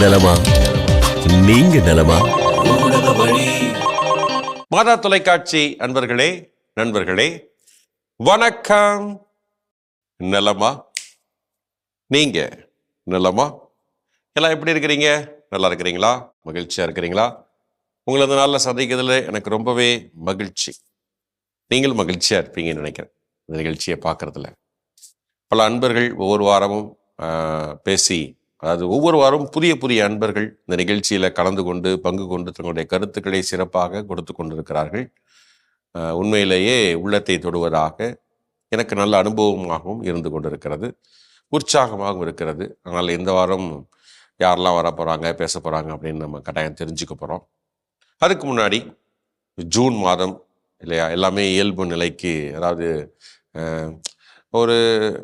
நலமா? நீங்க நலமா? மாதா தொலைக்காட்சி அன்பர்களே நண்பர்களே வணக்கம். நலமா? நீங்க நலமா? எல்லாம் எப்படி இருக்கிறீங்க? நல்லா இருக்கிறீங்களா? மகிழ்ச்சியா இருக்கிறீங்களா? உங்களை இந்த நாளில் சந்திக்கிறதுல எனக்கு ரொம்பவே மகிழ்ச்சி. நீங்களும் மகிழ்ச்சியா இருப்பீங்கன்னு நினைக்கிறேன் இந்த நிகழ்ச்சியை பார்க்கறதுல. பல அன்பர்கள் ஒவ்வொரு வாரமும் பேசி அதாவது ஒவ்வொரு வாரம் புதிய புதிய அன்பர்கள் இந்த நிகழ்ச்சியில் கலந்து கொண்டு பங்கு கொண்டு தங்களுடைய கருத்துக்களை சிறப்பாக கொடுத்து கொண்டிருக்கிறார்கள். உண்மையிலேயே உள்ளத்தை தொடுவதாக எனக்கு நல்ல அனுபவமாகவும் இருந்து கொண்டிருக்கிறது. உற்சாகமாகவும் இருக்கிறது. ஆனால் இந்த வாரம் யாரெல்லாம் வர போகிறாங்க பேச போகிறாங்க அப்படின்னு நம்ம கட்டாயம் தெரிஞ்சுக்க போகிறோம் அதுக்கு முன்னாடி ஜூன் மாதம் இல்லையா எல்லாமே இயல்பு நிலைக்கு அதாவது ஒரு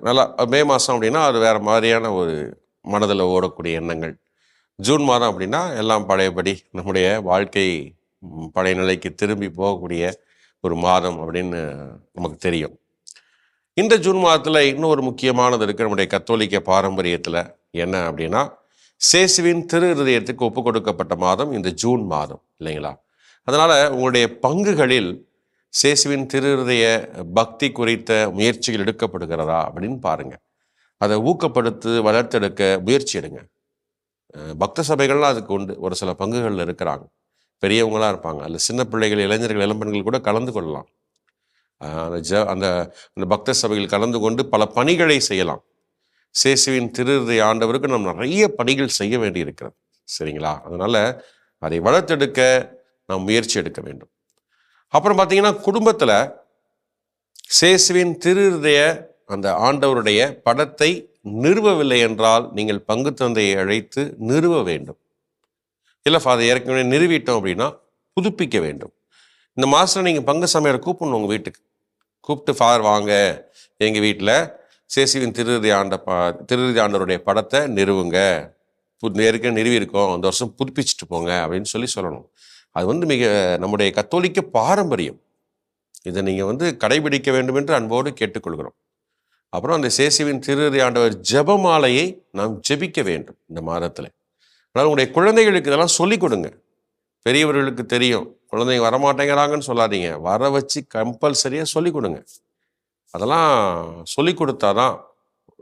நல்லா மே மாதம் அப்படின்னா அது வேறு மாதிரியான ஒரு மனதில் ஓடக்கூடிய எண்ணங்கள். ஜூன் மாதம் அப்படின்னா எல்லாம் பழையபடி நம்முடைய வாழ்க்கை பழைய நிலைக்கு திரும்பி போகக்கூடிய ஒரு மாதம் அப்படின்னு நமக்கு தெரியும். இந்த ஜூன் மாதத்தில் இன்னும் ஒரு முக்கியமானது இருக்கு. நம்முடைய கத்தோலிக்க பாரம்பரியத்தில் என்ன அப்படின்னா சேசுவின் திரு இருதயத்துக்கு ஒப்பு கொடுக்கப்பட்ட மாதம் இந்த ஜூன் மாதம் இல்லைங்களா? அதனால் உங்களுடைய பங்குகளில் சேசுவின் திரு ஹிருதய பக்தி குறித்த முயற்சிகள் எடுக்கப்படுகிறதா அப்படின்னு பாருங்கள் அதை ஊக்கப்படுத்து வளர்த்தெடுக்க முயற்சி எடுங்க. பக்த சபைகள்லாம் அதுக்கு உண்டு. ஒரு சில பங்குகளில் இருக்கிறாங்க. பெரியவங்களா இருப்பாங்க. அல்ல சின்ன பிள்ளைகள் இளைஞர்கள் இளம்பெண்கள் கூட கலந்து கொள்ளலாம். அந்த ஜ அந்த அந்த பக்த சபையில் கலந்து கொண்டு பல பணிகளை செய்யலாம். சேசுவின் திருதை ஆண்டவருக்கு நாம் நிறைய பணிகள் செய்ய வேண்டி இருக்கிறது சரிங்களா? அதனால் அதை வளர்த்தெடுக்க நாம் முயற்சி எடுக்க வேண்டும். அப்புறம் பார்த்தீங்கன்னா குடும்பத்தில் சேசுவின் திருதய அந்த ஆண்டவருடைய படத்தை நிறுவவில்லை என்றால் நீங்கள் பங்கு தந்தையை அழைத்து நிறுவ வேண்டும். இல்லை ஃபாதர் ஏற்கனவே நிறுவிட்டோம் அப்படின்னா புதுப்பிக்க வேண்டும். இந்த மாதத்தில் நீங்கள் பங்கு சமையலை கூப்பிடணும் உங்கள் வீட்டுக்கு. கூப்பிட்டு ஃபாதர் வாங்க. எங்கள் வீட்டில் சேசுவின் திருதி ஆண்ட பா திருதி ஆண்டவருடைய படத்தை நிறுவுங்க. புது ஏற்கனவே நிறுவி அந்த வருஷம் புதுப்பிச்சுட்டு போங்க அப்படின்னு சொல்லி சொல்லணும். அது வந்து மிக நம்முடைய கத்தோலிக்க பாரம்பரியம். இதை நீங்கள் வந்து கடைபிடிக்க வேண்டும் என்று அன்போடு கேட்டுக்கொள்கிறோம். அப்புறம் அந்த சேசுவின் திருதி ஆண்டவர் ஜபமாலையை நாம் ஜெபிக்க வேண்டும் இந்த மாதத்தில். அதனால் உங்களுடைய குழந்தைகளுக்கு இதெல்லாம் சொல்லிக் கொடுங்க. பெரியவர்களுக்கு தெரியும். குழந்தைங்க வரமாட்டேங்கிறாங்கன்னு சொல்லாதீங்க. வர வச்சு கம்பல்சரியாக சொல்லிக் கொடுங்க. அதெல்லாம் சொல்லிக் கொடுத்தாதான்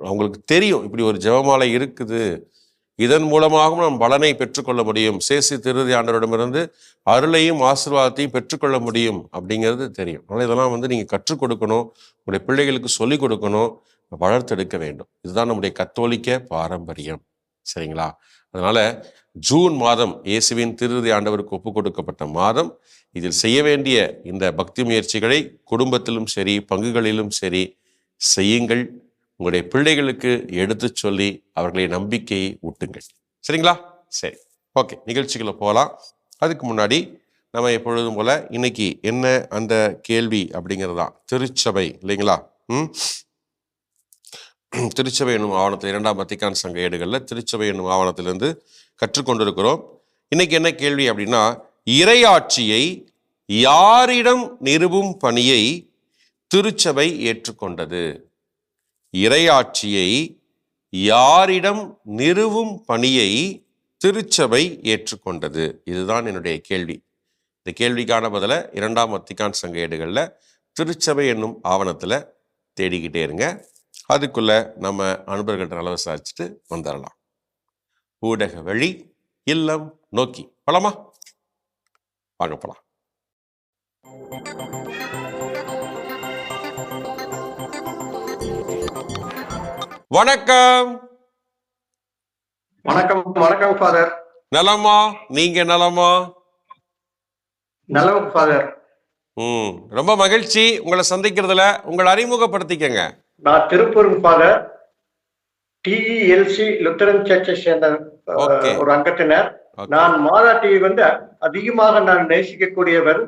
அவங்களுக்கு தெரியும். இப்படி ஒரு ஜெபமாலை இருக்குது. இதன் மூலமாகவும் நாம் பலனை பெற்றுக்கொள்ள முடியும். சேசி திருதி ஆண்டவரிடமிருந்து அருளையும் ஆசீர்வாதத்தையும் பெற்றுக்கொள்ள முடியும் அப்படிங்கிறது தெரியும். அதனால் இதெல்லாம் வந்து நீங்கள் கற்றுக் கொடுக்கணும். உங்களுடைய பிள்ளைகளுக்கு சொல்லிக் கொடுக்கணும். வளர்த்தெடுக்க வேண்டும். இதுதான் நம்முடைய கத்தோலிக்க பாரம்பரியம். சரிங்களா? அதனால ஜூன் மாதம் இயேசுவின் திருதி ஆண்டவருக்கு ஒப்பு கொடுக்கப்பட்ட மாதம் இதில் செய்ய வேண்டிய இந்த பக்தி முயற்சிகளை குடும்பத்திலும் சரி பங்குகளிலும் சரி செய்யுங்கள். உங்களுடைய பிள்ளைகளுக்கு எடுத்துச் சொல்லி அவர்களை நம்பிக்கையை ஊட்டுங்கள். சரிங்களா? சரி. ஓகே. நிகழ்ச்சிகளை போகலாம். அதுக்கு முன்னாடி நம்ம எப்பொழுதும் போல இன்னைக்கு என்ன அந்த கேள்வி அப்படிங்கிறது தான் திருச்சபை இல்லைங்களா? ம்? திருச்சபை என்னும் ஆவணத்தில் இரண்டாம் வத்திக்கான் சங்க ஏடுகளில் திருச்சபை என்னும் ஆவணத்திலிருந்து கற்றுக்கொண்டிருக்கிறோம். இன்னைக்கு என்ன கேள்வி அப்படின்னா இறையாட்சியை யாரிடம் நிறுவும் பணியை திருச்சபை ஏற்றுக்கொண்டது? இறையாட்சியை யாரிடம் நிறுவும் பணியை திருச்சபை ஏற்றுக்கொண்டது? இதுதான் என்னுடைய கேள்வி. இந்த கேள்விக்கான பதிலை இரண்டாம் வத்திக்கான் சங்க ஏடுகளில் திருச்சபை என்னும் ஆவணத்தில் தேடிக்கிட்டே இருங்க. அதுக்குள்ள நம்ம அன்பர்கள்ட்ட நல்லா விசாரிச்சுட்டு வந்துடலாம் ஊடக வழி இல்லம் நோக்கி. போலாமா? வாங்க போலாம். வணக்கம். வணக்கம் வணக்கம் ஃபாதர் நலமா? நீங்க நலமா? நலம் ஃபாதர் ம் ரொம்ப மகிழ்ச்சி உங்களை சந்திக்கிறதுல. உங்களை அறிமுகப்படுத்திக்கங்க. நான் திருப்பூருங்க ஃபாதர் டிஇஎல்சி லுத்தரன் சர்ச்சை சேர்ந்த. ஒரு அங்கத்தினர். நான் மாதா டிவி வந்து அதிகமாக நான் நேசிக்கக்கூடியவர்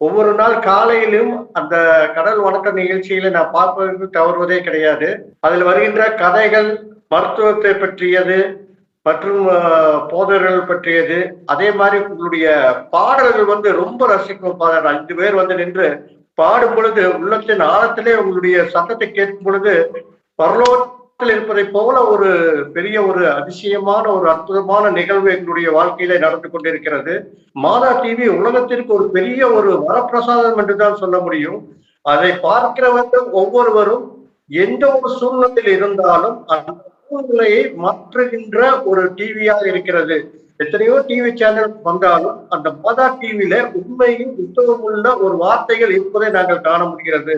ஒவ்வொரு நாள் காலையிலும் அந்த கடல் வணக்க நிகழ்ச்சியில நான் பார்ப்பதற்கு தவறுவதே கிடையாது. அதில் வருகின்ற கதைகள் மருத்துவத்தை பற்றியது மற்றும் போதர்கள் போதகர்கள் பற்றியது அதே மாதிரி உங்களுடைய பாடல்கள் வந்து ரொம்ப ரசிக்கும். பாடல் ஐந்து பேர் வந்து நின்று பாடும் பொழுது உள்ளத்தின் ஆழத்திலே உங்களுடைய சத்தத்தை கேட்கும் பொழுது பரலோகத்தில் இருப்பதை போல ஒரு பெரிய ஒரு அதிசயமான ஒரு அற்புதமான நிகழ்வு எங்களுடைய வாழ்க்கையில நடந்து கொண்டிருக்கிறது. மாதா டிவி உலகத்திற்கு ஒரு பெரிய ஒரு வரப்பிரசாதம் என்றுதான் சொல்ல முடியும். அதை பார்க்கிறவர்கள் ஒவ்வொருவரும் எந்த ஒரு சூழ்நிலையில் இருந்தாலும் அந்த சூழ்நிலையை மாற்றுகின்ற ஒரு டிவியாக இருக்கிறது. எத்தனையோ டிவி சேனல் வந்தாலும் அந்த மாதா டிவியில உண்மையும் உத்தவமுள்ள ஒரு வார்த்தைகள் இருப்பதை நாங்கள் காண முடிகிறது.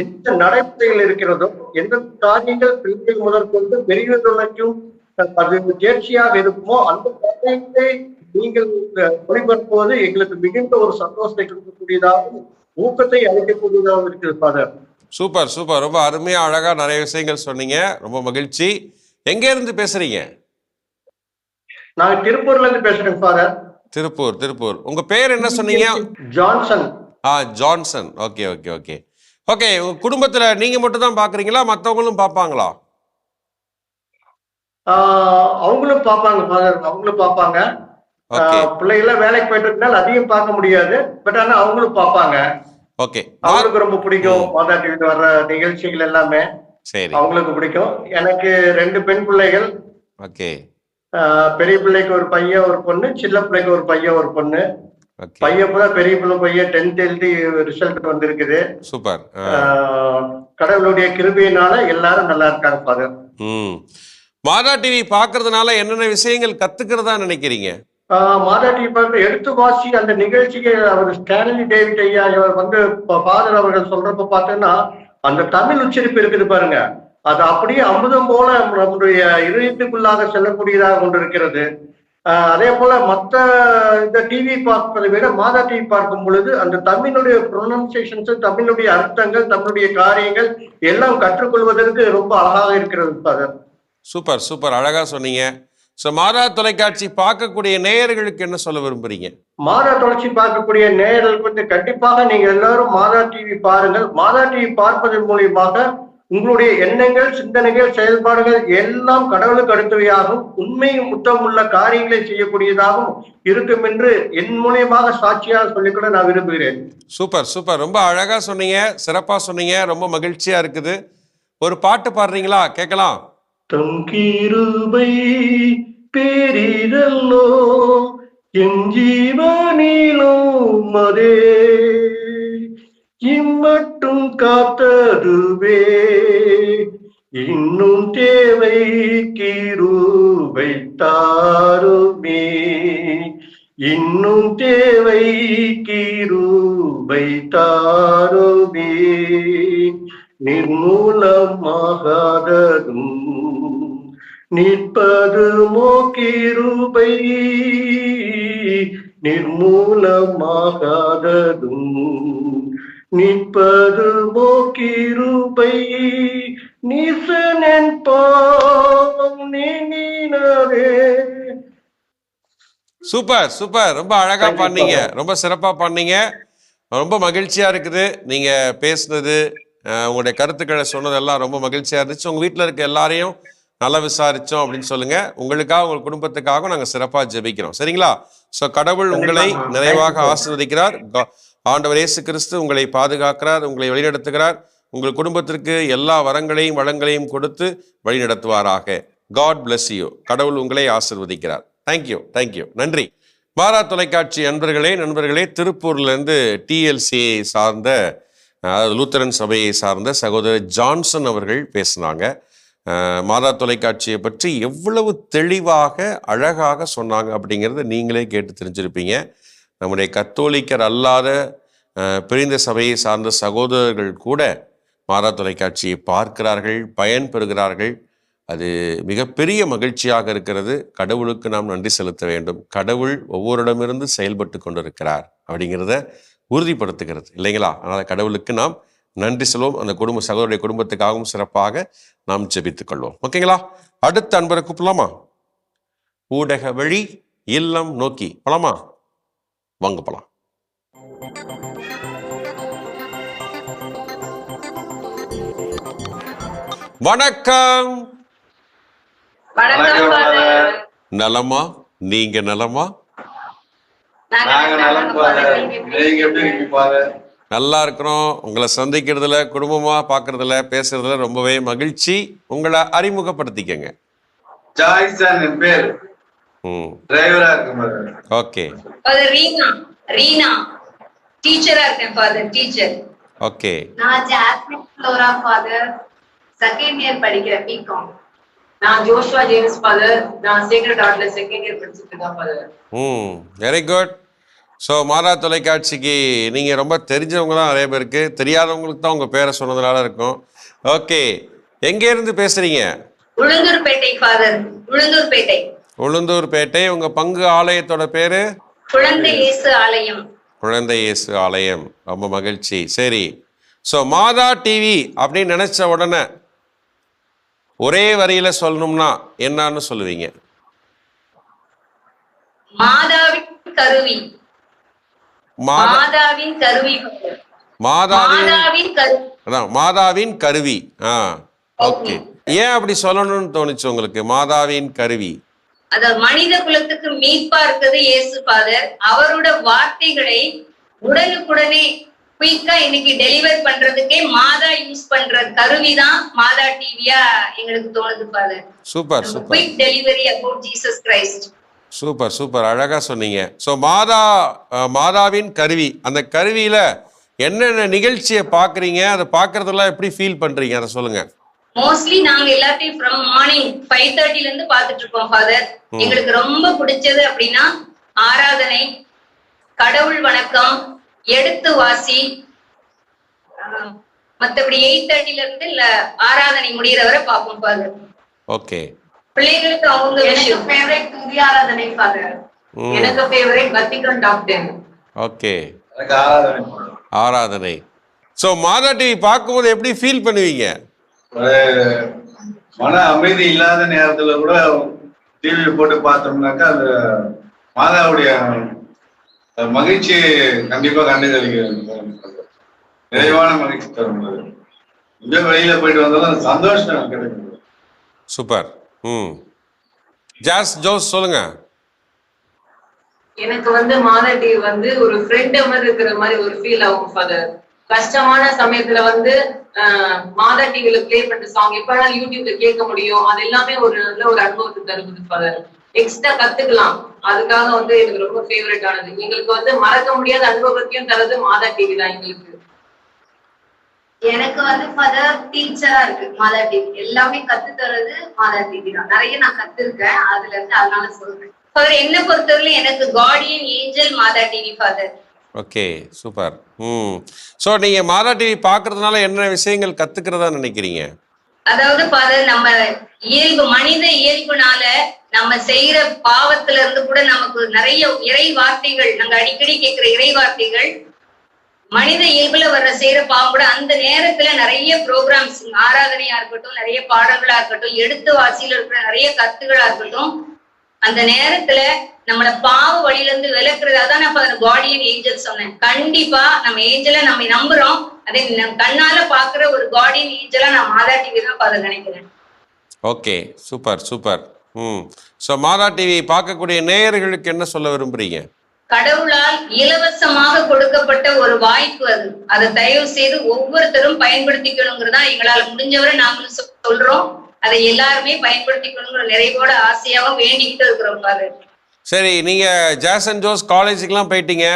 எந்த நடைமுறைகள் இருக்கிறதோ எந்த காரியங்கள் பிள்ளைகள் முதற்கொண்டு பெரியவர்களுக்கும் அது தேர்ச்சியாக இருக்குமோ அந்த காரியத்தை நீங்கள் ஒளிபரப்புவது எங்களுக்கு மிகுந்த ஒரு சந்தோஷத்தை கொடுக்கக்கூடியதாகவும் ஊக்கத்தை அளிக்கக்கூடியதாகவும் இருக்கிறது ஃபாதர் சூப்பர் சூப்பர். ரொம்ப அருமையா அழகா நிறைய விஷயங்கள் சொன்னீங்க. ரொம்ப மகிழ்ச்சி. எங்க இருந்து பேசுறீங்க? நாங்க திருப்பூர்ல இருந்து பேசுறேன் ஃபாதர் திருப்பூர் திருப்பூர். உங்க பேர் என்ன சொன்னீங்க? ஜான்சன். ஆ Johnson. Okay okay okay. Okay உங்க குடும்பத்துல நீங்க மட்டும் தான் பாக்குறீங்களா? மத்தவங்களும் பார்ப்பாங்களா ஆஹ் அவங்களும் பார்ப்பாங்க ஃபாதர் அவங்களும் ஆஹ் பிள்ளைகள்லாம் வேலைக்கு போயிட்டு இருக்கனால அதிகம் பார்க்க முடியாது. பட் ஆனா அவங்களும் பார்ப்பாங்க ஓகே. அவங்களுக்கு ரொம்ப பிடிக்கும் மாதா டிவில வர்ற நிகழ்ச்சிகள் எல்லாமே. சரி. அவங்களுக்கு பிடிக்கும். எனக்கு ரெண்டு பெண் பிள்ளைகள். ஓகே. பெரிய பிள்ளைக்கு ஒரு பையன் ஒரு பொண்ணு சின்ன பிள்ளைக்கு ஒரு பையன் ஒரு பொண்ணு. பையன் கூட பெரிய பிள்ளை பையன் டென்த் எழுதி ரிசல்ட் வந்திருக்குது. சூப்பர். கடவுளுடைய கிருபையினால எல்லாரும் நல்லா இருக்காங்க ஃபாதர் மாதா டிவி பார்க்கறதுனால என்னென்ன விஷயங்கள் கத்துக்கிறதா நினைக்கிறீங்க? மாதா டிவி பார்த்து எடுத்து வாசி அந்த நிகழ்ச்சிக்கு அவர் ஸ்டான்லி டேவிட் ஐயா இவர் வந்து ஃபாதர் அவர்கள் சொல்றப்ப பார்த்தோன்னா அந்த தமிழ் உச்சரிப்பு இருக்குது பாருங்க. அது அப்படியே அமுதம் போல நம்முடைய இதயத்துக்குள்ளாக செல்லக்கூடியதாக கொண்டிருக்கிறது. அதே போல மற்ற இந்த டிவி பார்ப்பதை விட மாதா டிவி பார்க்கும் பொழுது அந்த தமிழுடைய ப்ரொனன்சியேஷன்ஸ் தமிழுடைய அர்த்தங்கள் தமிழுடைய காரியங்கள் எல்லாம் கற்றுக்கொள்வதற்கு ரொம்ப அழகாக இருக்கிறது ஃபாதர் சூப்பர் சூப்பர். அழகா சொன்னீங்க. ஸோ மாதா தொலைக்காட்சி பார்க்கக்கூடிய நேயர்களுக்கு என்ன சொல்ல விரும்புறீங்க? மாதா தொடர்ச்சி பார்க்கக்கூடிய நேயர்களுக்கு வந்து கண்டிப்பாக நீங்க எல்லாரும் மாதா டிவி பாருங்கள். மாதா டிவி பார்ப்பதன் மூலியமாக உங்களுடைய எண்ணங்கள் சிந்தனைகள் செயல்பாடுகள் எல்லாம் கடவுளுக்கு அடுத்தவையாகவும் உண்மையும் உள்ள காரியங்களை செய்யக்கூடியதாகவும் இருக்கும் என்று என் மூலியமாக சாட்சியாக சொல்லிக்கூட நான் விரும்புகிறேன். Super super. ரொம்ப அழகா சொன்னீங்க சிறப்பா சொன்னீங்க ரொம்ப மகிழ்ச்சியா இருக்குது. ஒரு பாட்டு பாடுறீங்களா? கேட்கலாம். தம் கிருபை பெரிதல்லோ என் ஜீவனிலும் அதே இம்மட்டும் காத்ததுவே. இன்னும் தேவை கிருபை தாருமே இன்னும் தேவை கிருபை தாருமே நிர்மூலமாகாததும் நிற்பது மோக்கிருபை நிர்மூலமாகாததும் நிற்பதுமோ கிருபை நீசனன் நீனரே சூப்பர் சூப்பர். ரொம்ப அழகா பண்ணீங்க. ரொம்ப சிறப்பா பண்ணீங்க. ரொம்ப மகிழ்ச்சியா இருக்குது. நீங்க பேசுனது உங்களுடைய கருத்துக்களை சொன்னதெல்லாம் ரொம்ப மகிழ்ச்சியா இருந்துச்சு. உங்க வீட்ல இருக்க எல்லாரையும் நல்லா விசாரிச்சோம் அப்படின்னு சொல்லுங்க. உங்களுக்காக உங்க குடும்பத்துக்காக நாங்க சிறப்பா ஜெபிக்கிறோம். சரிங்களா? சோ கடவுள் உங்களை. நிறைவாக ஆசீர்வதிக்கிறார். ஆண்டவர் இயேசு கிறிஸ்து உங்களை பாதுகாக்கிறார் உங்களை வழிநடத்துகிறார். உங்கள் குடும்பத்திற்கு எல்லா வரங்களையும் வளங்களையும் கொடுத்து வழிநடத்துவாராக. காட் பிளஸ் யூ கடவுள் உங்களை ஆசிர்வதிக்கிறார். தேங்க்யூ தேங்க்யூ நன்றி. பாரா தொலைக்காட்சி அன்பர்களே நண்பர்களே திருப்பூர்லேருந்து டிஎல்சியை சார்ந்த அதாவது லூத்தரன் சபையை சார்ந்த சகோதரர் ஜான்சன் அவர்கள் பேசினாங்க. மாதா தொலைக்காட்சியை பற்றி எவ்வளவு தெளிவாக அழகாக சொன்னாங்க அப்படிங்கிறத நீங்களே கேட்டு தெரிஞ்சிருப்பீங்க. நம்முடைய கத்தோலிக்கர் அல்லாத பிரிந்த சபையை சார்ந்த சகோதரர்கள் கூட மாதா தொலைக்காட்சியை பார்க்கிறார்கள் பயன் பெறுகிறார்கள். அது மிகப்பெரிய மகிழ்ச்சியாக இருக்கிறது. கடவுளுக்கு நாம் நன்றி செலுத்த வேண்டும். கடவுள் ஒவ்வொருடமிருந்து செயல்பட்டு கொண்டிருக்கிறார் அப்படிங்கிறத உறுதிப்படுத்துகிறது. இல்லைங்களா? அதனால் கடவுளுக்கு நாம் நன்றி செல்வோம். அந்த குடும்ப சகோதரைய குடும்பத்துக்காகவும் சிறப்பாக நாம் ஜெபித்துக் கொள்வோம். ஓகேங்களா? அடுத்த அன்பரை கூப்பிடலாமா ஊடக வழி இல்லம் நோக்கி. போலாமா? வாங்க போலாம். வணக்கம். நலமா? நீங்க நலமா? நாங்க நலம் ஃபாதர் நீங்க எப்படி இருக்கீங்க? ஃபாதர் நல்லா இருக்கிறோம். உங்களை சந்திக்கிறதுல குடும்பமா பார்க்கறதுல பேசுறதுல ரொம்பவே மகிழ்ச்சி. உங்களை அறிமுகப்படுத்திக்கங்க. என் பேர். டிரைவரா இருக்கேன் ஓகே ஃபாதர் ரீனா ரீனா டீச்சரா இருக்கேன் ஃபாதர் டீச்சர் ஓகே நான் Jasmine Flora father second year படிக்கிறேன் பிகாம் நான் ஜோஷுவா ஜேம்ஸ் ஃபாதர் நான் சீக்கிரம் டாட்ல செகண்ட் இயர் படிச்சுட்டு இருக்கேன் ஃபாதர் ம். வெரி குட் ஸோ மாதா தொலைக்காட்சிக்கு நீங்கள் ரொம்ப தெரிஞ்சவங்க தான் நிறைய பேருக்கு. தெரியாதவங்களுக்கு தான் உங்கள் பேரை சொன்னதுனால இருக்கும். ஓகே எங்கேருந்து பேசுகிறீங்க உளுந்தூர்பேட்டை ஃபாதர் உளுந்தூர்பேட்டை. உளுந்தூர்பேட்டை உங்கள் பங்கு ஆலயத்தோட பேர்? குழந்தை இயேசு ஆலயம். குழந்தை இயேசு ஆலயம். ரொம்ப மகிழ்ச்சி. சரி. ஸோ மாதா டிவி அப்படின்னு நினச்ச உடனே ஒரே வரியில் சொல்லணும்னா என்னன்னு சொல்லுவீங்க? மாதாவின் கருவி. மாதா மாதாவின் கருவி. அதான் மாதாவின் கருவி. ஆ ஓகே. ஏன் அப்படி சொல்லணும்னு தோணுச்சு உங்களுக்கு? மாதாவின் கருவி. அதாவது மனித குலத்துக்கு மீட்பா இருக்குது இயேசு ஃபாதர். அவரோட வார்த்தைகளை உடனுக்குடனே குயிக்கா இன்னைக்கு டெலிவர் பண்றதுக்கே மாதா யூஸ் பண்ற கருவி தான் மாதா டிவியா எங்களுக்கு தோணுது father. Super super. Quick delivery about Jesus Christ. Super super. அழகா சொன்னீங்க. ஸோ மாதா மாதாவின் கருவி. அந்த கருவியில என்னென்ன நிகழ்ச்சியை பார்க்குறீங்க? அதை பார்க்கறதெல்லாம் எப்படி ஃபீல் பண்றீங்க? அதை சொல்லுங்க. மோஸ்ட்லி நாங்க எல்லாத்தையும் ஃப்ரம் மார்னிங் ஃபைவ் தேர்ட்டில இருந்து பாத்துட்டு இருக்கோம் ஃபாதர் எங்களுக்கு ரொம்ப பிடிச்சது அப்படின்னா ஆராதனை கடவுள் வணக்கம் எடுத்து வாசி மத்தபடி எயிட் தேர்ட்டில இருந்து இல்ல ஆராதனை முடியிற வரை பார்ப்போம் ஃபாதர் ஓகே பிள்ளைகளுக்கு அவங்க எனக்கு ஃபேவரட் துதி ஆராதனை ஃபாதர் எனக்கு favourite Vatican top ten okay எனக்கு ஆராதனை. ஆராதனை. ஸோ மாதா டிவி பார்க்கும்போது எப்படி ஃபீல் பண்ணுவீங்க? மன அமைதி இல்லாத நேரத்துல கூட டிவி போட்டு பார்த்தோம்னாக்கா அந்த மாதாவுடைய மகிழ்ச்சி கண்டிப்பா கண்டுகளிக்கிறது நிறைவான மகிழ்ச்சி தரும். எங்க வெளியில போயிட்டு வந்தாலும் சந்தோஷம் கிடைக்கும் சூப்பர். ம். ஜாஸ் ஜோஸ் சொல்லுங்க. எனக்கு வந்து மாதா டிவி வந்து ஒரு ஃப்ரெண்ட் மாதிரி இருக்கிற மாதிரி ஒரு ஃபீல் ஆகும் ஃபாதர் கஷ்டமான சமயத்துல வந்து ஆஹ், மாதா டிவில பிளே பண்ற சாங் எப்ப வேணாலும் யூடியூப்ல கேட்க முடியும். அது எல்லாமே ஒரு நல்ல ஒரு அனுபவத்தை தருவது ஃபாதர் எக்ஸ்ட்ரா கத்துக்கலாம். அதுக்காக வந்து எனக்கு ரொம்ப ஃபேவரட் ஆனது. எங்களுக்கு வந்து மறக்க முடியாத அனுபவத்தையும் தரது மாதா டிவி தான் எங்களுக்கு. எனக்கு வந்து ஃபாதர் டீச்சரா இருக்கு மாதா டிவி எல்லாமே கத்து தர்றது மாதா டிவி தான். நிறைய நான் கத்துருக்கேன். அதுல இருந்து அதனால சொல்றேன். ஃபாதர் என்ன பொறுத்தவரையிலும் எனக்கு guardian angel Madha TV father okay super. ம். ஸோ நீங்கள் மாதா டிவி பார்க்கறதுனால என்ன விஷயங்கள் கத்துக்கிறதா நினைக்கிறீங்க? அதாவது பாரு நம்ம இயல்பு மனித இயல்புனால நம்ம செய்யற பாவத்துல இருந்து கூட நமக்கு நிறைய இறை வார்த்தைகள் நாங்க அடிக்கடி கேட்கிற இறை வார்த்தைகள் மனித இயல்புல வர்ற செய்யற பாவம் கூட அந்த நேரத்துல நிறைய ப்ரோக்ராம்ஸ் ஆராதனையா இருக்கட்டும் நிறைய பாடல்களா இருக்கட்டும் எடுத்து வாசியில இருக்கிற நிறைய கத்துகளா இருக்கட்டும் அந்த நேரத்துல நம்மள பாவ வழியில இருந்து விளக்குறதா தான் நான் அந்த கார்டியன் ஏஞ்சல் சொன்னேன். கண்டிப்பா நம்ம ஏஞ்சலை நம்ம நம்புறோம். அதை கண்ணால பாக்குற ஒரு கார்டியன் ஏஞ்சலா நான் மாதா டிவி தான் அதை நினைக்கிறேன். Okay super super. ம். ஸோ மாதா டிவி பார்க்கக்கூடிய நேயர்களுக்கு என்ன சொல்ல விரும்புறீங்க? கடவுளால் இலவசமாக கொடுக்கப்பட்ட ஒரு வாய்ப்பு அது. அதை தயவு செய்து ஒவ்வொருத்தரும் பயன்படுத்திக்கணுங்கிறதா எங்களால முடிஞ்சவரை நாங்களும் சொ- சொல்றோம். அதை எல்லாருமே பயன்படுத்திக்கணுங்கிற நிறைவோட ஆசையாவும் வேண்டிக்கிட்டு இருக்கிறோம் பாரு. சரி நீங்கள் ஜாசன் ஜோஸ் காலேஜுக்கெலாம் போயிட்டீங்க.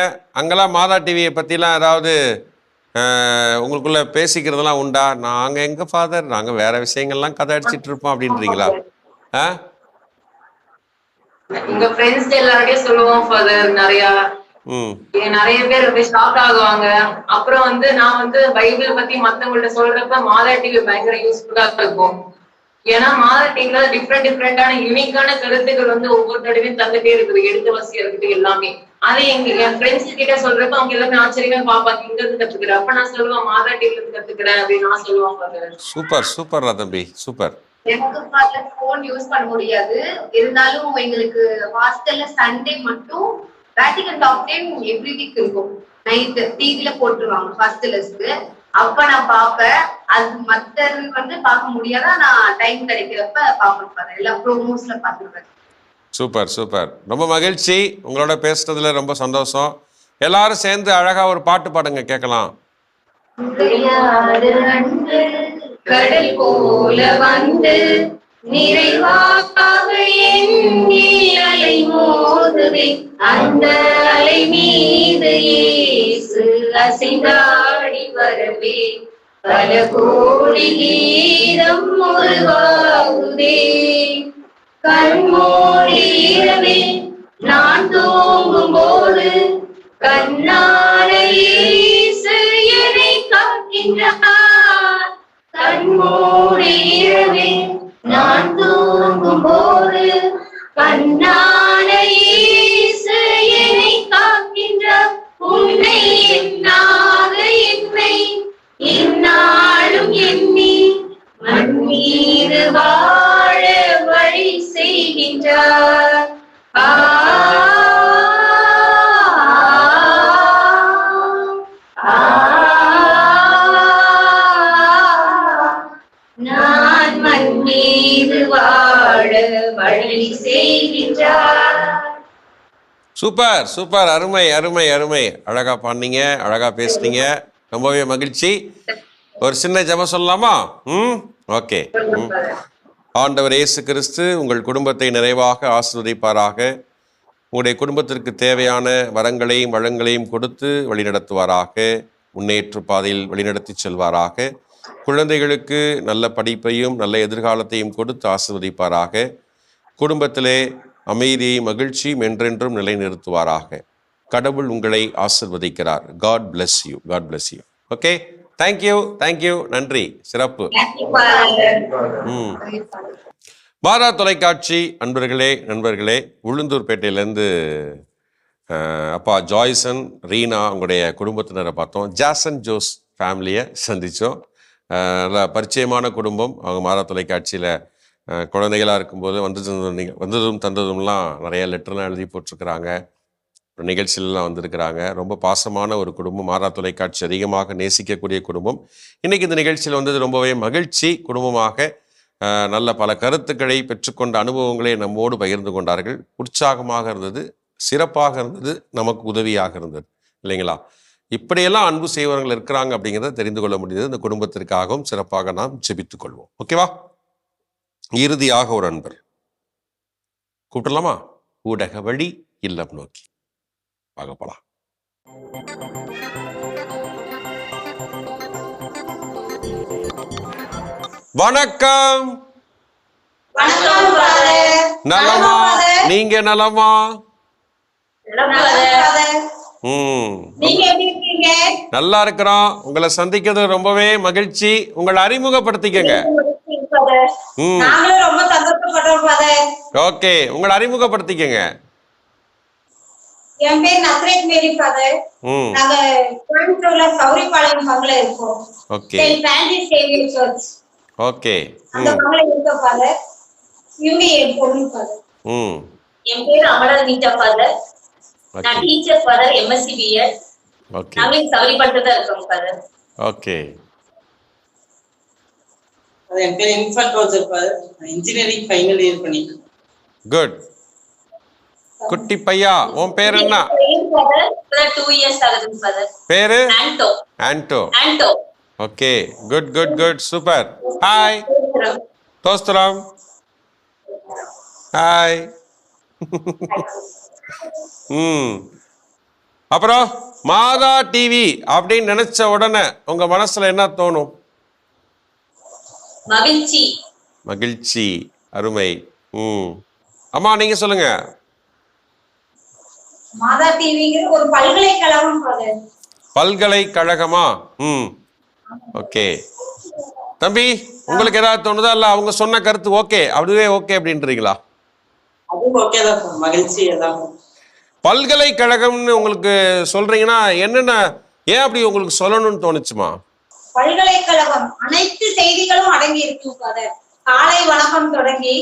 அங்கெல்லாம் மாதா டிவியை பற்றிலாம் ஏதாவது உங்களுக்குள்ள பேசிக்கிறதெல்லாம் உண்டா? நாங்கள் எங்க ஃபாதர் நாங்கள் வேற விஷயங்கள்லாம் கதை அடிச்சிட்டு இருப்போம் அப்படின்றீங்களா? ஆ? எங்க ஃப்ரெண்ட்ஸ் எல்லாரோடய சொல்லுவோம் ஃபாதர் நிறைய. நிறைய பேர் போய் ஷாக் ஆகுவாங்க. அப்புறம் வந்து நான் வந்து பைபிள் பத்தி மத்தவங்கள்ட்ட சொல்றப்ப மாதா டிவி பயங்கர யூஸ்ஃபுல்லா இருக்கும். ஏன்னா மாதா டிவில டிஃப்ரெண்ட் டிஃப்ரெண்டான யூனிக்கான கருத்துக்கள் வந்து ஒவ்வொரு தடவையும் தந்துட்டே இருக்குது. எடுத்து வசதியா இருக்குது எல்லாமே. அதை எங்க என் ஃப்ரெண்ட்ஸ் கிட்ட சொல்றப்ப அவங்க எல்லாமே ஆச்சரியமா பாப்பாங்க இங்க இருந்து கத்துக்கிறேன் அப்ப நான் சொல்லுவேன் மாதா டிவில இருந்து கத்துக்கிறேன் அப்படின்னு நான் ஃபாதர் சூப்பர் சூப்பர் தம்பி சூப்பர். எனக்கு போன் யூஸ் பண்ண முடியாது. இருந்தாலும் எங்களுக்கு ஹாஸ்டல்ல சண்டே மட்டும் Vatican top time every week இருக்கும் நைட்டு டிவில போட்டுருவாங்க ஹாஸ்டலர்ஸ்க்கு அப்ப நான் பார்ப்பேன். அது மத்தது வந்து பார்க்க முடியாதா? நான் டைம் கிடைக்கிறப்ப ஃபாதர் எல்லா ப்ரோமோஸ்ல பார்த்துருவேன் சூப்பர் சூப்பர். ரொம்ப மகிழ்ச்சி. உங்களோட பேசுனதுல ரொம்ப சந்தோஷம். எல்லாரும் சேர்ந்து அழகா ஒரு பாட்டு பாடுங்க கேட்கலாம். கடல் போல வந்து நிறைவாக எண்ணில் அலை மோதுவே அந்த அலை மீது இயேசு அசைந்தாடி வரவே பல கோடி கீதம் உருவாகுதே கண்மூடி இரவே நான் தூங்கும் போது கண்ணான காக்கின்றார். கண்மூடி இரவே நான் தூங்கும் போது கண்ணா நான் மண் மீது வாழ வழி செய்கின்றார் சூப்பர் சூப்பர் அருமை அருமை அருமை அழகா பாடினீங்க அழகா பேசுனீங்க ரொம்பவே மகிழ்ச்சி ஒரு சின்ன ஜெபம் சொல்லலாமா ம் ஓகே ம் ஆண்டவர் இயேசு கிறிஸ்து உங்கள் குடும்பத்தை நிறைவாக ஆசீர்வதிப்பாராக. உங்களுடைய குடும்பத்திற்கு தேவையான வரங்களையும் வளங்களையும் கொடுத்து வழிநடத்துவாராக. முன்னேற்ற பாதையில் வழிநடத்தி செல்வாராக. குழந்தைகளுக்கு நல்ல படிப்பையும் நல்ல எதிர்காலத்தையும் கொடுத்து ஆசீர்வதிப்பாராக. குடும்பத்திலே அமைதியை மகிழ்ச்சியும் என்றென்றும் நிலைநிறுத்துவாராக. கடவுள் உங்களை ஆசிர்வதிக்கிறார். God bless you God bless you okay thank you thank you நன்றி சிறப்பு. ம். பாரா தொலைக்காட்சி அன்பர்களே நண்பர்களே உளுந்தூர்பேட்டையிலேருந்து அப்பா ஜாய்சன் ரீனா அவங்களுடைய குடும்பத்தினரை பார்த்தோம். ஜாசன் ஜோஸ் ஃபேமிலியை சந்தித்தோம் நல்ல பரிச்சயமான குடும்பம். அவங்க மாறா தொலைக்காட்சியில் குழந்தைகளாக இருக்கும்போது வந்து வந்ததும் தந்ததும்லாம் நிறைய லெட்டர்லாம் எழுதி போட்டிருக்கிறாங்க. நிகழ்ச்சியிலலாம் வந்திருக்கிறாங்க. ரொம்ப பாசமான ஒரு குடும்பம். மாறா தொலைக்காட்சி அதிகமாக நேசிக்கக்கூடிய குடும்பம். இன்றைக்கி இந்த நிகழ்ச்சியில் வந்தது ரொம்பவே மகிழ்ச்சி. குடும்பமாக நல்ல பல கருத்துக்களை பெற்றுக்கொண்ட அனுபவங்களை நம்மோடு பகிர்ந்து கொண்டார்கள். உற்சாகமாக இருந்தது. சிறப்பாக இருந்தது. நமக்கு உதவியாக இருந்தது. இல்லைங்களா? இப்படியெல்லாம் அன்பு செய்வர்கள் இருக்கிறாங்க அப்படிங்கிறத தெரிந்து கொள்ள முடியுது இந்த குடும்பத்திற்காகவும் சிறப்பாக நாம் ஜெபித்துக் கொள்வோம். ஓகேவா இறுதியாக ஒரு அன்பர். கூப்பிடலாமா? ஊடக வழி இல்லம் நோக்கி. பார்க்க போலாம் வணக்கம் நலமா? நீங்க நலமா? ஃபாதர் ம். நீங்க எப்படி இருக்கீங்க? நல்லா இருக்கிறோம். உங்களை சந்திக்கிறது ரொம்பவே மகிழ்ச்சி. உங்களை அறிமுகப்படுத்திக்கங்க. ஓகே. உங்களை அறிமுகப்படுத்திக்கங்க. என் பேர் நஸ்ரேத் மேரி ஃபாதர் நாங்க கோயம்புத்தூர்ல சௌரிபாளையம் பங்குல இருக்கோம். Okay. Francis Xavier church okay. அந்த பங்குல இருக்கோம் ஃபாதர் இவங்க என் பொண்ணு ஃபாதர் ம். என் பேர் அமரா நீட்டா ஃபாதர் நான் teacher father MSc BEd okay. நாங்களும் சௌரிப்பட்டு தான் இருக்கோம் ஃபாதர் ஓகே. அது என் பேர் Infant Roger father engineering final year பண்ணிட்டேன் குட் குட்டி பையா உன் பேர் என்ன? பேரு? Anto. Okay good good good super hi தோஸ்துராம். Hi ம். அப்புறம் மாதா டிவி அப்படின்னு நினைச்ச உடனே உங்க மனசுல என்ன தோணும்? மகிழ்ச்சி. மகிழ்ச்சி அருமை. ம். அம்மா நீங்க சொல்லுங்க. மாதா டிவிங்கிற ஒரு பல்கலைக்கழகம் பல்கலைக்கழகமா? ம். ஓகே. தம்பி உங்களுக்கு ஏதாவது தோணுதா? இல்ல அவங்க சொன்ன கருத்து ஓகே. அதுவே ஓகே அப்படின்றீங்களா? பல்கலைக்கழகம்னு உங்களுக்கு சொல்றீங்கன்னா என்னென்ன ஏன் அப்படி உங்களுக்கு சொல்லணும்னு தோணுச்சுமா? பல்கலைக்கழகம் அனைத்து செய்திகளும் அடங்கி இருக்கும் காலை வணக்கம் தொடங்கி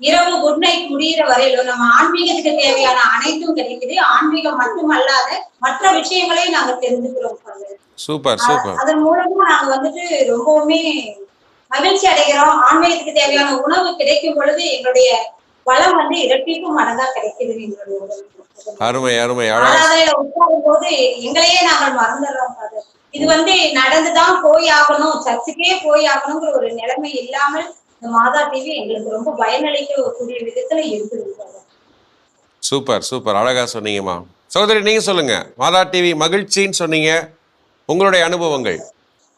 இரவு குட் நைட் வரையிலும் நம்ம ஆன்மீகத்துக்கு தேவையான அனைத்தும் கிடைக்குது. ஆன்மீகம் மட்டுமல்லாத மற்ற விஷயங்களையும் நாங்க தெரிஞ்சுக்கிறோம் சூப்பர் சூப்பர். அதன் மூலமா நாங்க வந்துட்டு ரொம்பவுமே மகிழ்ச்சி அடைகிறோம். ஆன்மீகத்துக்கு தேவையான உணவு கிடைக்கும் பொழுது எங்களுடைய வளம் வந்து இரட்டிப்பும் மடங்கா கிடைக்குது எங்களுடைய உடலுக்கு. அருமை அருமை. உட்காரும் போது எங்களையே நாங்கள் மறந்துடுறோம் இது வந்து நடந்துதான் போய் ஆகணும் சர்ச்சுக்கே போய் ஆகணுங்கிற ஒரு நிலைமை இல்லாமல் இந்த மாதா டிவி எங்களுக்கு ரொம்ப பயனளிக்கக்கூடிய விதத்துல ஃபாதர் சூப்பர் சூப்பர். அழகா சொன்னீங்கம்மா. சகோதரி நீங்க சொல்லுங்க. மாதா டிவி மகிழ்ச்சின்னு சொன்னீங்க. உங்களுடைய அனுபவங்கள்.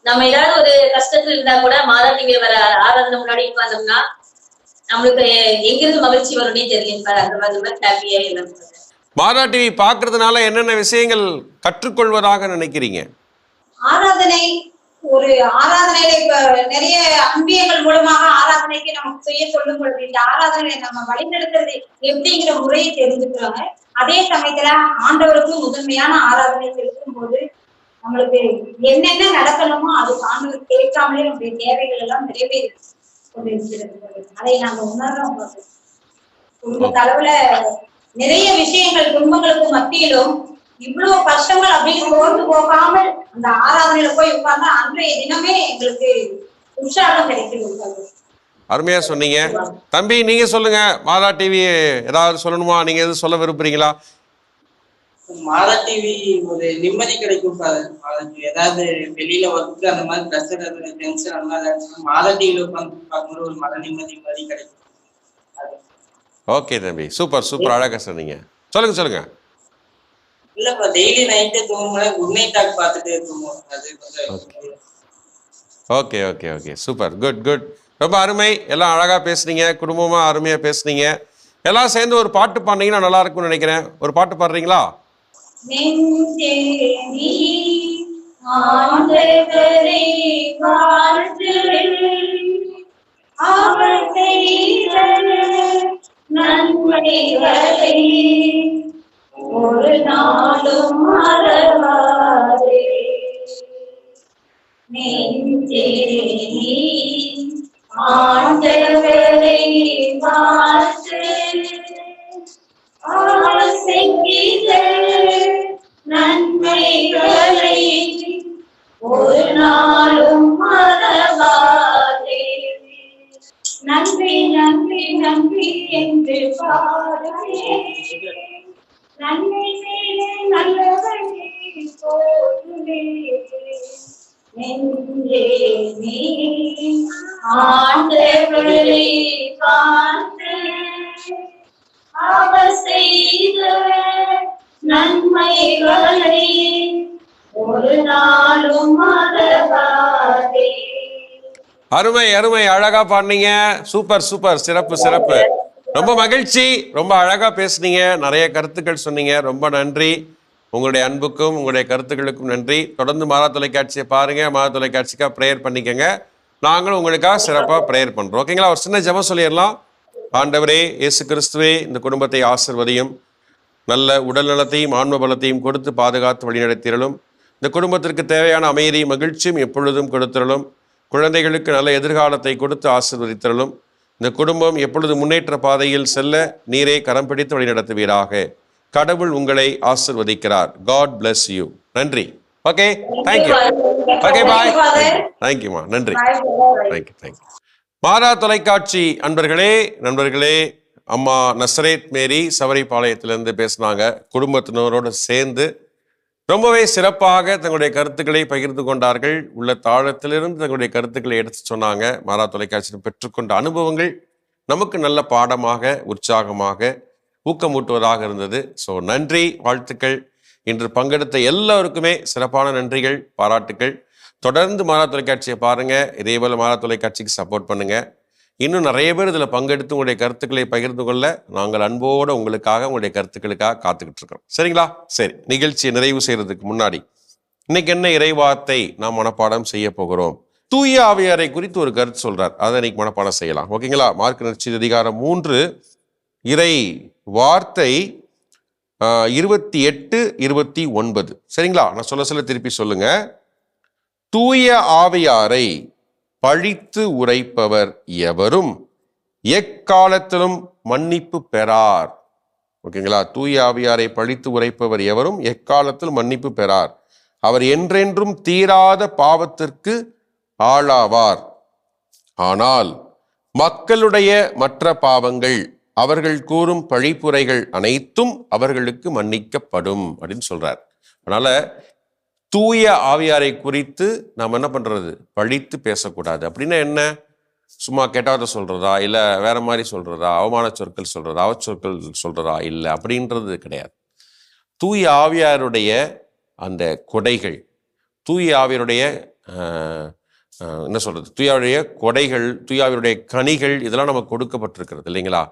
நம்ம ஏதாவது ஒரு கஷ்டத்துல இருந்தா கூட மாதா டிவியில வர ஆராதனை முன்னாடி உட்கார்ந்தோம்னா நம்மளுக்கு எங்கிருந்து மகிழ்ச்சி வரும்னே தெரியும். சார் அந்த மாதிரி ஹாப்பியா எல்லாம் மாதா டிவி பார்க்கறதுனால என்னென்ன விஷயங்கள் கற்றுக்கொள்வதாக நினைக்கிறீங்க? ஆராதனை ஒரு ஆராதனையில இப்ப நிறைய அன்பியங்கள் மூலமாக ஆராதனைக்கு நமக்கு செய்ய சொல்லும் பொழுது இந்த ஆராதனையை நம்ம வழிநடத்துறது எப்படிங்கிற முறையை தெரிஞ்சுக்கிறாங்க. அதே சமயத்துல ஆண்டவருக்கு முதன்மையான ஆராதனை செலுத்தும் போது நம்மளுக்கு என்னென்ன நடக்கணுமோ அது ஆண்டவர் கேட்காமலே நம்முடைய தேவைகள் எல்லாம் நிறைவேறி கொண்டிருக்கிறது அதை நாங்க உணர்றோம். குடும்ப அளவுல நிறைய விஷயங்கள் துன்பங்களுக்கு மத்தியிலும் இவ்வளவு கஷ்டங்கள் அப்படின்னு சோர்ந்து போகாமல் அந்த ஆராதனையில போய் உட்கார்ந்தா அன்றைய தினமே எங்களுக்கு உற்சாகம் கிடைக்கிறது. அருமையா சொன்னீங்க. தம்பி நீங்க சொல்லுங்க. மாதா டிவி ஏதாவது சொல்லணுமா? நீங்க எதுவும் சொல்ல விரும்புறீங்களா? மாதா டிவி ஒரு நிம்மதி கிடைக்கும் ஃபாதர் மாதா டிவி ஏதாவது வெளியில ஒர்க் அந்த மாதிரி ப்ரெஷர் டென்ஷன் அந்த மாதிரி மாதா டிவியில உட்காந்து பார்க்கும்போது ஒரு மன நிம்மதி மாதிரி கிடைக்கும். ஓகே தம்பி. சூப்பர் சூப்பர் அழகா சொன்னீங்க. சொல்லுங்க சொல்லுங்க. இல்லப்பா டெய்லி நைட்டு தூங்கும்போது குட் நைட் டாக் பார்த்துட்டு தூங்குவோம் அது okay okay okay super good good ரொம்ப அருமை. எல்லாம் அழகா பேசுனீங்க. குடும்பமா அருமையா பேசுனீங்க. எல்லாம் சேர்ந்து ஒரு பாட்டு பாடினீங்கன்னா நல்லா இருக்கும்னு நினைக்கிறேன். ஒரு பாட்டு பாடுறீங்களா? அவர் ஒரு நாளும் மறவாதே. ஆண்டவரை வாழ்த்து அவர் நன்மைகளை ஒரு நாளும் மறவாதே நன்றி நன்றி நன்றி என்று பாடுவே நன்மை செய்த நல்லவனே போதுவே நெஞ்சே நீ ஆண்டவரை பார்த்து. அவர் செய்த நன்மைகளை ஒரு நாளும் மறவாதே. அருமை அருமை அழகா பாடினீங்க. Super super. சிறப்பு சிறப்பு. ரொம்ப மகிழ்ச்சி. ரொம்ப அழகா பேசுனீங்க. நிறைய கருத்துக்கள் சொன்னீங்க. ரொம்ப நன்றி. உங்களுடைய அன்புக்கும் உங்களுடைய கருத்துக்களுக்கும் நன்றி. தொடர்ந்து மாதா தொலைக்காட்சியை பாருங்க. மாதா தொலைக்காட்சிக்காக ப்ரேயர் பண்ணிக்கங்க. நாங்களும் உங்களுக்காக சிறப்பாக ப்ரேயர் பண்ணுறோம் ஓகேங்களா? ஒரு சின்ன ஜெபம் சொல்லிடலாம். ஆண்டவரே இயேசு கிறிஸ்துவே இந்த குடும்பத்தை ஆசிர்வதையும். நல்ல உடல் நலத்தையும் ஆன்ம பலத்தையும் கொடுத்து பாதுகாத்து வழிநடத்திரலும். இந்த குடும்பத்திற்கு தேவையான அமைதியும் மகிழ்ச்சியும் எப்பொழுதும் கொடுத்திரலும். குழந்தைகளுக்கு நல்ல எதிர்காலத்தை கொடுத்து ஆசிர்வதித்திரலும். இந்த குடும்பம் எப்பொழுது முன்னேற்ற பாதையில் செல்ல நீரே கரம் பிடித்து வழிநடத்துவீராக. கடவுள் உங்களை ஆசிர்வதிக்கிறார். காட் bless யூ நன்றி. Okay thank you okay bye தேங்க்யூமா நன்றி. தேங்க்யூ தேங்க்யூ மாதா தொலைக்காட்சி அன்பர்களே நண்பர்களே அம்மா நசரேத் மேரி சவரிபாளையத்திலிருந்து பேசினாங்க. குடும்பத்தினரோடு சேர்ந்து ரொம்பவே சிறப்பாக தங்களுடைய கருத்துக்களை பகிர்ந்து கொண்டார்கள். உள்ள தாழத்திலிருந்து தங்களுடைய கருத்துக்களை எடுத்து சொன்னாங்க. மாறா தொலைக்காட்சியில் பெற்றுக்கொண்ட அனுபவங்கள் நமக்கு நல்ல பாடமாக உற்சாகமாக ஊக்கமூட்டுவதாக இருந்தது. ஸோ நன்றி வாழ்த்துக்கள். இன்று பங்கெடுத்த எல்லோருக்குமே சிறப்பான நன்றிகள் பாராட்டுக்கள். தொடர்ந்து மாறா தொலைக்காட்சியை பாருங்கள் இதேபோல் மாறா தொலைக்காட்சிக்கு சப்போர்ட் பண்ணுங்கள் இன்னும் நிறைய பேர் இதில் பங்கெடுத்து உங்களுடைய கருத்துக்களை பகிர்ந்து கொள்ள நாங்கள் அன்போடு உங்களுக்காக உங்களுடைய கருத்துக்களுக்காக காத்துக்கிட்டு இருக்கிறோம். சரிங்களா? சரி நிகழ்ச்சியை நிறைவு செய்கிறதுக்கு முன்னாடி இன்னைக்கு என்ன இறைவார்த்தை நாம் மனப்பாடம் செய்ய போகிறோம்? தூய ஆவியாரை குறித்து ஒரு கருத்து சொல்றார். அதை இன்னைக்கு மனப்பாடம் செய்யலாம். ஓகேங்களா? மார்க் நிகழ்ச்சி அதிகாரம் மூன்று இறை வார்த்தை இருபத்தி எட்டு இருபத்தி ஒன்பது. சரிங்களா? நான் சொல்ல சொல்ல திருப்பி சொல்லுங்க. தூய ஆவியாரை பழித்து உரைப்பவர் எவரும் எக்காலத்திலும் மன்னிப்பு பெறார். ஓகேங்களா? தூய ஆவியாரை பழித்து உரைப்பவர் எவரும் எக்காலத்தில் மன்னிப்பு பெறார். அவர் என்றென்றும் தீராத பாவத்திற்கு ஆளாவார். ஆனால் மக்களுடைய மற்ற பாவங்கள் அவர்கள் கூறும் பழிப்புரைகள் அனைத்தும் அவர்களுக்கு மன்னிக்கப்படும் அப்படின்னு சொல்றார். அதனால தூய ஆவியாரை குறித்து நாம் என்ன பண்ணுறது பழித்து பேசக்கூடாது. அப்படின்னா என்ன? சும்மா கெட்டாத சொல்கிறதா இல்லை வேற மாதிரி சொல்கிறதா அவமான சொற்கள் சொல்கிறதா அவச்சொற்கள் சொல்கிறதா இல்லை. அப்படின்றது கிடையாது. தூய ஆவியாருடைய அந்த கொடைகள் தூய ஆவியருடைய என்ன சொல்கிறது தூயாவுடைய கொடைகள் தூயாவியருடைய கனிகள் இதெல்லாம் நமக்கு கொடுக்கப்பட்டிருக்கிறது இல்லைங்களா?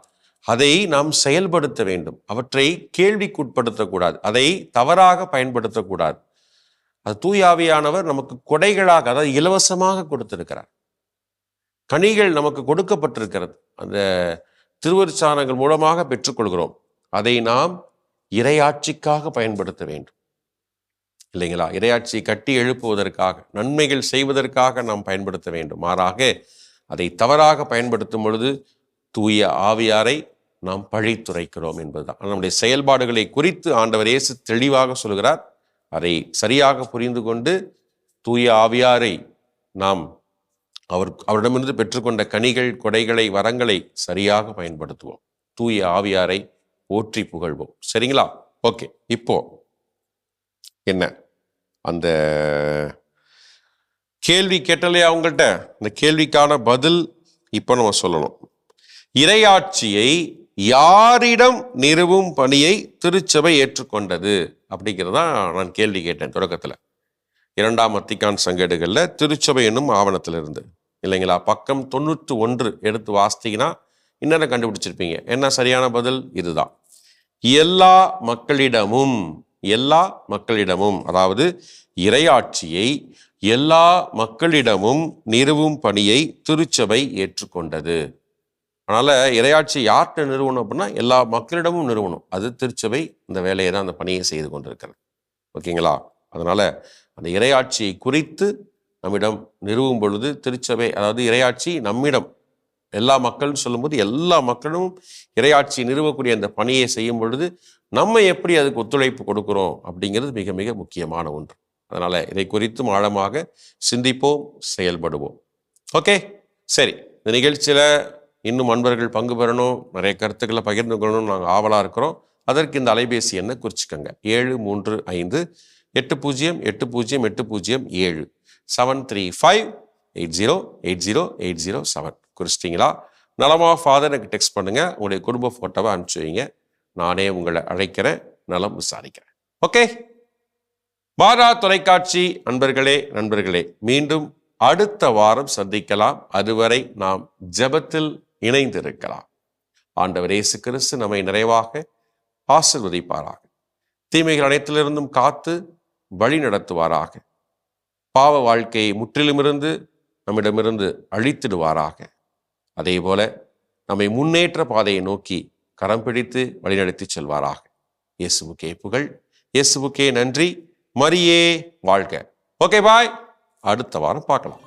அதை நாம் செயல்படுத்த வேண்டும். அவற்றை கேள்விக்குட்படுத்தக்கூடாது. அதை தவறாக பயன்படுத்தக்கூடாது. அது தூயாவியானவர் நமக்கு கொடைகளாக அதாவது இலவசமாக கொடுத்திருக்கிறார். கனிகள் நமக்கு கொடுக்கப்பட்டிருக்கிறது. அந்த திருவருச்சானங்கள் மூலமாக பெற்றுக்கொள்கிறோம். அதை நாம் இறையாட்சிக்காக பயன்படுத்த வேண்டும். இல்லைங்களா? இறையாட்சியை கட்டி எழுப்புவதற்காக நன்மைகள் செய்வதற்காக நாம் பயன்படுத்த வேண்டும். மாறாக அதை தவறாக பயன்படுத்தும் பொழுது தூய ஆவியாரை நாம் பழித்துரைக்கிறோம் என்பதுதான். நம்முடைய செயல்பாடுகளை குறித்து ஆண்டவர் இயேசு தெளிவாக சொல்கிறார். அதை சரியாக புரிந்து கொண்டு தூய ஆவியாரை நாம் அவர் அவரிடமிருந்து பெற்றுக்கொண்ட கனிகள் கொடைகளை வரங்களை சரியாக பயன்படுத்துவோம். தூய ஆவியாரை போற்றி புகழ்வோம். சரிங்களா? ஓகே. இப்போ என்ன? அந்த கேள்வி கேட்டலையா அவங்கள்ட்ட இந்த கேள்விக்கான பதில் இப்போ நம்ம சொல்லணும். இறையாட்சியை யாரிடம் நிறுவும் பணியை திருச்சபை ஏற்றுக்கொண்டது? அப்படிங்கிறதான் நான் கேள்வி கேட்டேன் தொடக்கத்தில். இரண்டாம் அத்திக்கான் சங்கேடுகளில் திருச்சபை என்னும் ஆவணத்தில் இருந்து இல்லைங்களா? பக்கம் தொண்ணூற்று ஒன்று எடுத்து வாசித்தீங்கன்னா இன்னும் கண்டுபிடிச்சிருப்பீங்க? என்ன சரியான பதில்? இதுதான். எல்லா மக்களிடமும் எல்லா மக்களிடமும் அதாவது இறையாட்சியை எல்லா மக்களிடமும் நிறுவும் பணியை திருச்சபை ஏற்றுக்கொண்டது. அதனால் இறையாட்சி யார்கிட்ட நிறுவனம் அப்படின்னா எல்லா மக்களிடமும் நிறுவனம் அது திருச்சபை இந்த வேலையை தான் அந்த பணியை செய்து கொண்டிருக்கிறது. ஓகேங்களா? அதனால் அந்த இரையாட்சியை குறித்து நம்மிடம் நிறுவும் பொழுது திருச்சபை அதாவது இறையாட்சி நம்மிடம் எல்லா மக்கள்னு சொல்லும்போது எல்லா மக்களும் இறையாட்சி நிறுவக்கூடிய அந்த பணியை செய்யும் பொழுது நம்ம எப்படி அதுக்கு ஒத்துழைப்பு கொடுக்குறோம் அப்படிங்கிறது மிக மிக முக்கியமான ஒன்று. அதனால் இதை குறித்தும் ஆழமாக சிந்திப்போம் செயல்படுவோம். ஓகே? சரி. இந்த நிகழ்ச்சியில் இன்னும் அன்பர்கள் பங்கு பெறணும் நிறைய கருத்துக்களை பகிர்ந்து கொள்ளணும் நாங்கள் ஆவலாக இருக்கிறோம். அதற்கு இந்த அலைபேசி எண்ணை குறிச்சிக்கோங்க. ஏழு மூன்று ஐந்து எட்டு பூஜ்ஜியம் எட்டு பூஜ்ஜியம் எட்டு பூஜ்ஜியம் ஏழு. Seven three five eight zero eight zero eight zero seven குறிச்சிட்டிங்களா? நலமா ஃபாதர் எனக்கு டெக்ஸ்ட் பண்ணுங்கள் உங்களுடைய குடும்ப ஃபோட்டோவை அனுப்பிச்சு வைங்க. நானே உங்களை அழைக்கிறேன். நலம் விசாரிக்கிறேன். ஓகே பாரா தொலைக்காட்சி. அன்பர்களே நண்பர்களே மீண்டும் அடுத்த வாரம் சந்திக்கலாம். அதுவரை நாம் ஜெபத்தில் இணைந்திருக்கலாம். ஆண்டவர் இயேசு கிறிஸ்து நம்மை நிறைவாக ஆசிர்வதிப்பாராக. தீமைகள் அனைத்திலிருந்தும் காத்து வழி நடத்துவாராக. பாவ வாழ்க்கையை முற்றிலுமிருந்து நம்மிடமிருந்து அழித்திடுவாராக. அதே போல நம்மை முன்னேற்ற பாதையை நோக்கி கரம் பிடித்து வழிநடத்தி செல்வாராக. இயேசுவுக்கே புகழ் இயேசுவுக்கே நன்றி. மரியே வாழ்க. Okay bye. அடுத்த வாரம் பார்க்கலாம்.